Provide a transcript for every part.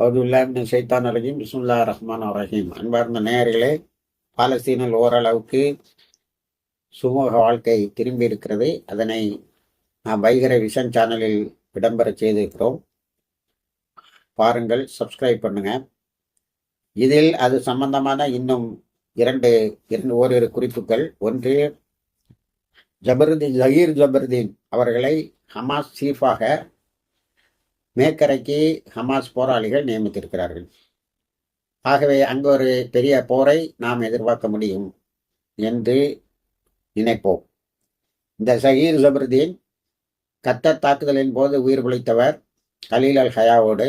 அவதுல்லாமின் சைத்தான் ரஹீம் பிஸ்முல்லா ரஹ்மான் ரஹீம். அன்பார்ந்த நேயர்களே பாலஸ்தீனில் ஓரளவுக்கு சுமூக வாழ்க்கை திரும்பி இருக்கிறது. அதனை நாம் வைகர விஷன் சேனலில் இடம்பெற செய்திருக்கிறோம். பாருங்கள் சப்ஸ்கிரைப் பண்ணுங்க. இதில் அது சம்பந்தமான இன்னும் இரண்டு இரண்டு ஓரிரு குறிப்புகள். ஒன்று ஜபருதீன் ஜஹீர் ஜபருதீன் அவர்களை ஹமாஸ் சீஃபாக மேற்கரைக்கு ஹமாஸ் போராளிகள் நியமித்திருக்கிறார்கள். ஆகவே அங்கு ஒரு பெரிய போரை நாம் எதிர்பார்க்க முடியும் என்று நினைப்போம். இந்த சஹீர் ஜபருதீன் கத்தர் தாக்குதலின் போது உயிர் பிழைத்தவர் கலீல் அல் ஹயாவோடு.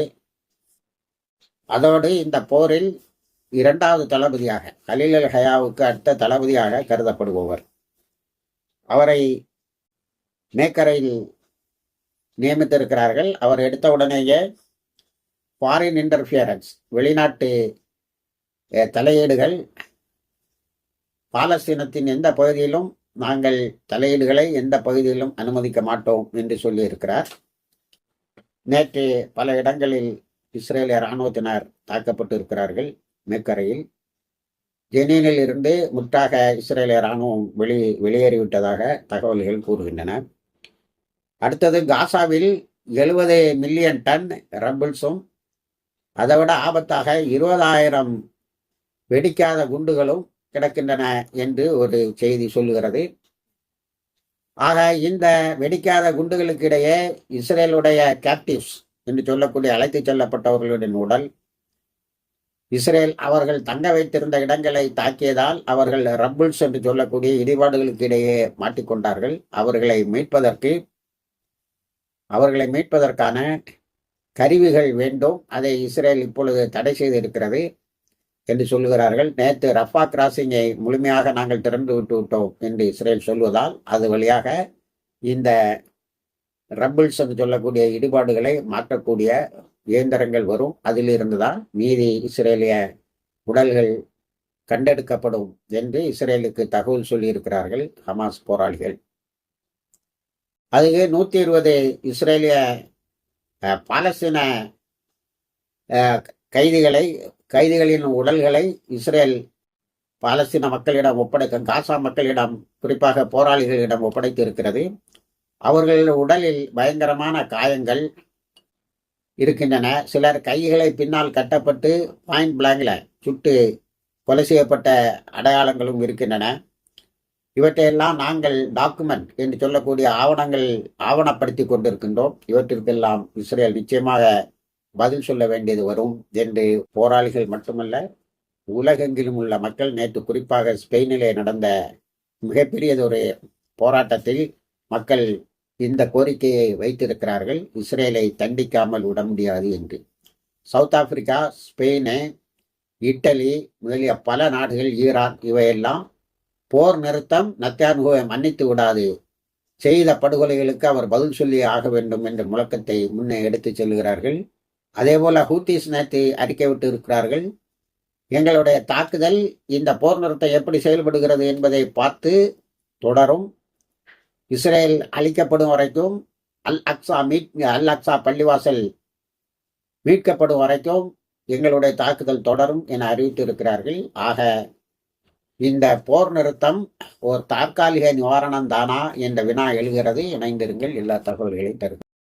அதோடு இந்த போரில் இரண்டாவது தளபதியாக கலீல் அல் ஹயாவுக்கு அடுத்த தளபதியாக கருதப்படுபவர். அவரை மேக்கரையில் நியமித்திருக்கிறார்கள். அவர் எடுத்த உடனேயே ஃபாரின் இன்டர்ஃபியரன்ஸ் வெளிநாட்டு தலையீடுகள். பாலஸ்தீனத்தின் எந்த பகுதியிலும் நாங்கள் தலையீடுகளை எந்த பகுதியிலும் அனுமதிக்க மாட்டோம் என்று சொல்லியிருக்கிறார். நேற்று பல இடங்களில் இஸ்ரேலிய இராணுவத்தினர் தாக்கப்பட்டு இருக்கிறார்கள் மேற்கரையில். ஜெனீனில் இருந்து முற்றாக இஸ்ரேலிய இராணுவம் வெளி வெளியேறிவிட்டதாக தகவல்கள் கூறுகின்றன. அடுத்தது காசாவில் எழுபது மில்லியன் டன் ரம்பிள்ஸும் அதை விட ஆபத்தாக இருபதாயிரம் வெடிக்காத குண்டுகளும் கிடக்கின்றன என்று ஒரு செய்தி சொல்லுகிறது. ஆக இந்த வெடிக்காத குண்டுகளுக்கு இடையே இஸ்ரேலுடைய கேப்டிவ்ஸ் என்று சொல்லக்கூடிய அழைத்து செல்லப்பட்டவர்களுடைய உடல் இஸ்ரேல் அவர்கள் தங்க வைத்திருந்த இடங்களை தாக்கியதால் அவர்கள் ரப்பிள்ஸ் என்று சொல்லக்கூடிய இடிபாடுகளுக்கு இடையே மாட்டிக்கொண்டார்கள். அவர்களை மீட்பதற்கு அவர்களை மீட்பதற்கான கருவிகள் வேண்டும். அதை இஸ்ரேல் இப்பொழுது தடை செய்திருக்கிறது என்று சொல்லுகிறார்கள். நேற்று ரஃபா கிராசிங்கை முழுமையாக நாங்கள் திறந்து விட்டு விட்டோம் என்று இஸ்ரேல் சொல்வதால் அது வழியாக இந்த ரப்பிள்ஸ் என்று சொல்லக்கூடிய இடிபாடுகளை மாற்றக்கூடிய இயந்திரங்கள் வரும். அதிலிருந்து தான் மீதி இஸ்ரேலிய உடல்கள் கண்டெடுக்கப்படும் என்று இஸ்ரேலுக்கு தகவல் சொல்லியிருக்கிறார்கள் ஹமாஸ் போராளிகள். அதுக்கு நூற்றி இருபது இஸ்ரேலிய பாலஸ்தீன கைதிகளை கைதிகளின் உடல்களை இஸ்ரேல் பாலஸ்தீன மக்களிடம் ஒப்படைக்க காசா மக்களிடம் குறிப்பாக போராளிகளிடம் ஒப்படைத்து இருக்கிறது அவர்களின் உடலில் பயங்கரமான காயங்கள் இருக்கின்றன. சிலர் கைகளை பின்னால் கட்டப்பட்டு பாயிண்ட் பிளாங்கில் சுட்டு கொலை செய்யப்பட்ட அடையாளங்களும் இருக்கின்றன. இவற்றையெல்லாம் நாங்கள் டாக்குமெண்ட் என்று சொல்லக்கூடிய ஆவணங்கள் ஆவணப்படுத்தி கொண்டிருக்கின்றோம். இவற்றிற்கெல்லாம் இஸ்ரேல் நிச்சயமாக பதில் சொல்ல வேண்டியது வரும் என்று போராளிகள் மட்டுமல்ல உலகெங்கிலும் உள்ள மக்கள் நேற்று குறிப்பாக ஸ்பெயினிலே நடந்த மிகப்பெரியதொரு போராட்டத்தில் மக்கள் இந்த கோரிக்கையை வைத்திருக்கிறார்கள். இஸ்ரேலை தண்டிக்காமல் விட முடியாது என்று. சவுத் ஆப்பிரிக்கா ஸ்பெயின் இட்டலி முதலிய பல நாடுகள் ஈரான் இவையெல்லாம் போர் நிறுத்தம் நத்தியானுவை மன்னித்து விடாது. செய்த படுகொலைகளுக்கு அவர் பதில் சொல்லி ஆக வேண்டும் என்ற முழக்கத்தை முன்னே எடுத்துச் செல்கிறார்கள். அதே போல ஹூத்திஸ் நேற்று அறிக்கை விட்டு இருக்கிறார்கள். எங்களுடைய தாக்குதல் இந்த போர் நிறுத்தம் எப்படி செயல்படுகிறது என்பதை பார்த்து தொடரும். இஸ்ரேல் அழிக்கப்படும் வரைக்கும் அல் அக்ஸா மீட் அல் அக்ஸா பள்ளிவாசல் மீட்கப்படும் வரைக்கும் எங்களுடைய தாக்குதல் தொடரும் என அறிவித்திருக்கிறார்கள். ஆக இந்த போர் நிறுத்தம் ஒரு தற்காலிக நிவாரணம் தானா என்ற வினா எழுகிறது. இணைந்திருங்கள். எல்லா தகவல்களையும் தருகிறேன்